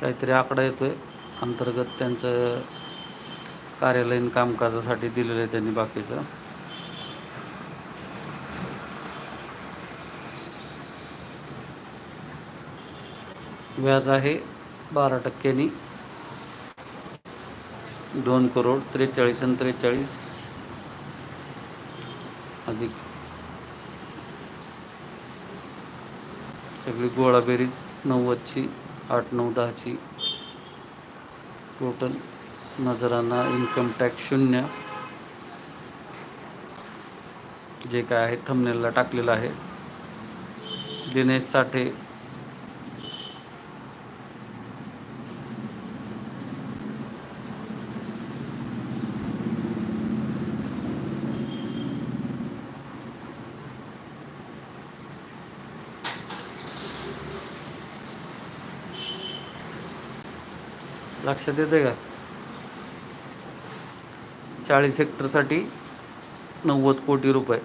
काहीतरी आकडा येतोय. अंतर्गत त्यांचं कार्यालयीन कामकाजासाठी दिलेलं आहे त्यांनी बाकीचं. व्याज आहे बारा टक्क्यांनी. दोन करोड त्रेचाळीस आणि त्रेचाळीस. अधिक. सगळी गोळाबेरीज नव्वदची. आठ नऊ दहाची टोटल नजरांना इन्कम टॅक्स शून्य. जे काय आहे थंबनेलला टाकलेलं आहे. दिनेश साठे लक्षात येते का? चाळीस हेक्टरसाठी नव्वद कोटी रुपये.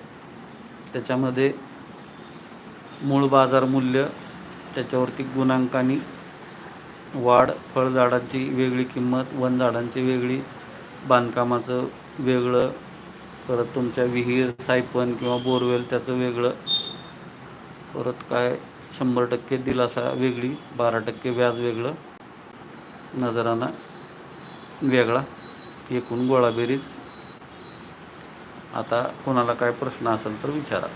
त्याच्यामध्ये मूळ बाजार मूल्य त्याच्यावरती गुणांकानी वाढ फळझाडांची वेगळी किंमत वन झाडांची वेगळी बांधकामाचं वेगळं परत तुमच्या विहीर सायपन किंवा बोरवेल त्याचं वेगळं. परत काय? शंभर टक्के दिलासा वेगळी बारा टक्के व्याज वेगळं. नजराना वेगळा एकूण गोळाबेरीज आता कोणाला काय प्रश्न असेल तर विचारा.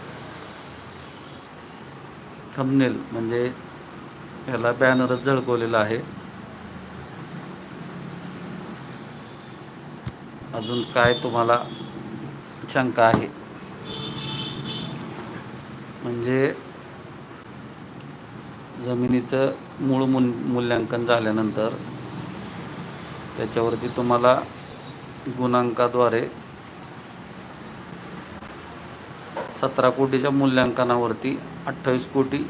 थंबनेल म्हणजे ह्याला बॅनरच झळकवलेला आहे. अजून काय तुम्हाला शंका आहे? म्हणजे जमिनीचं मूळ मूल मूल्यांकन झाल्यानंतर त्याच्यावरती तुम्हाला गुणांकाद्वारे सतरा कोटीच्या मूल्यांकनावरती अठ्ठावीस कोटी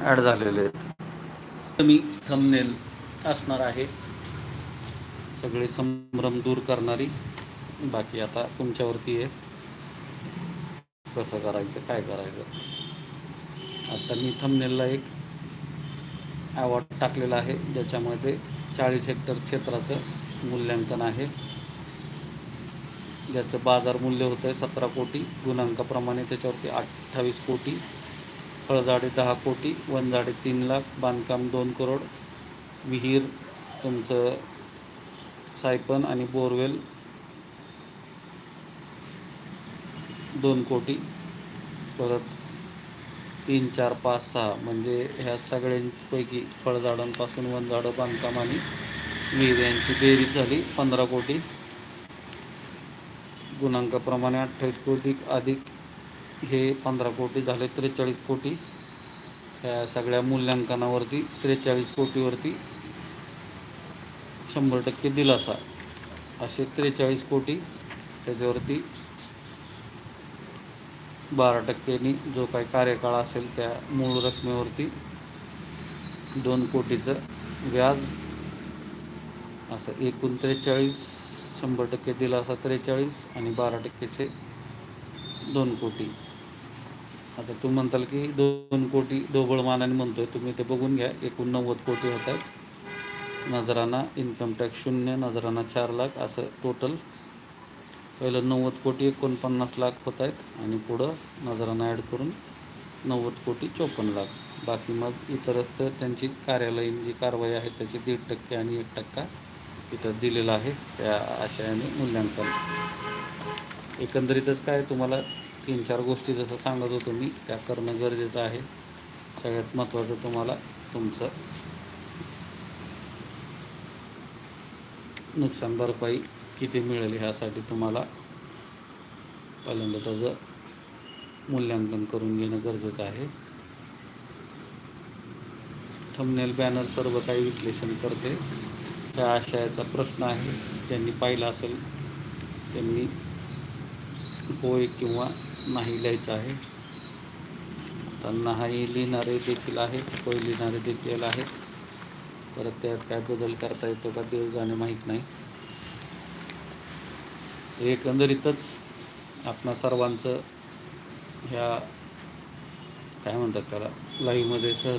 ॲड झालेले आहेत. मी थंबनेल असणार आहे. सगळे संभ्रम दूर करणारी बाकी आता तुमच्यावरती आहे. कसं करायचं काय करायचं? आता मी थंबनेलला एक अवॉर्ड टाकलेला आहे ज्याच्यामध्ये चाळीस हेक्टर क्षेत्राचं मूल्यांकन आहे. ज्याचं बाजार मूल्य होतं आहे सतरा कोटी गुणांकाप्रमाणे त्याच्यावरती अठ्ठावीस कोटी फळझाडे दहा कोटी वनझाडे तीन लाख बांधकाम दोन करोड विहीर तुमचं सायपन आणि बोरवेल दोन कोटी परत तीन चार पाच सहा म्हणजे ह्या सगळ्यांपैकी फळझाडांपासून वनझाडं बांधकाम आणि विहीर यांची बेरीज झाली. पंधरा कोटी. गुणांकाप्रमाणे अठ्ठावीस कोटी अधिक हे पंधरा कोटी झाले त्रेचाळीस कोटी. ह्या सगळ्या मूल्यांकनावरती त्रेचाळीस कोटीवरती शंभर टक्के दिलासा. असे त्रेचाळीस कोटी त्याच्यावरती बारा टक्क्यांनी जो काही कार्यकाळ असेल त्या मूळ रकमेवरती दोन कोटीचं व्याज असं एकूण त्रेचाळीस शंभर टक्के दिला असा त्रेचाळीस आणि बारा टक्केचे दोन कोटी. आता तू म्हणताल की दोन कोटी ढोबळ मानाने म्हणतोय तुम्ही ते बघून घ्या. एकूण नव्वद कोटी होत आहेत. नजराना इन्कम टॅक्स शून्य नजराना चार लाख असं टोटल पहिलं नव्वद कोटी एकोणपन्नास लाख होत आहेत आणि पुढं नजरानं ॲड करून नव्वद कोटी चोपन्न लाख. बाकी मग इतरच तर त्यांची कार्यालयीन जी कारवाई आहे त्याची दीड टक्के आणि एक टक्का इथं दिलेला आहे. त्या आशयाने मूल्यांकन. एकंदरीतच काय तुम्हाला तीन चार गोष्टी जसं सांगत होतो मी त्या करणं गरजेचं आहे. सगळ्यात महत्त्वाचं तुम्हाला तुमचं नुकसान भरपाई किती मिळेल ह्यासाठी तुम्हाला पहिल्यांदा त्याचं मूल्यांकन करून घेणं गरजेचं आहे. थंबनेल बॅनर सर्व काही विश्लेषण करते. त्या आशयाचा प्रश्न आहे. ज्यांनी पाहिला असेल त्यांनी होय किंवा नाही लिहायचं आहे. आता नाही लिहिणारे देखील आहेत होय लिहिणारे देखील आहेत. परत त्यात काय बदल करता येतो का देव जाणे माहीत नाही. एकंदरीतच आपणा सर्वांचं ह्या काय म्हणतात त्याला लाईव्हमध्ये सहर्ष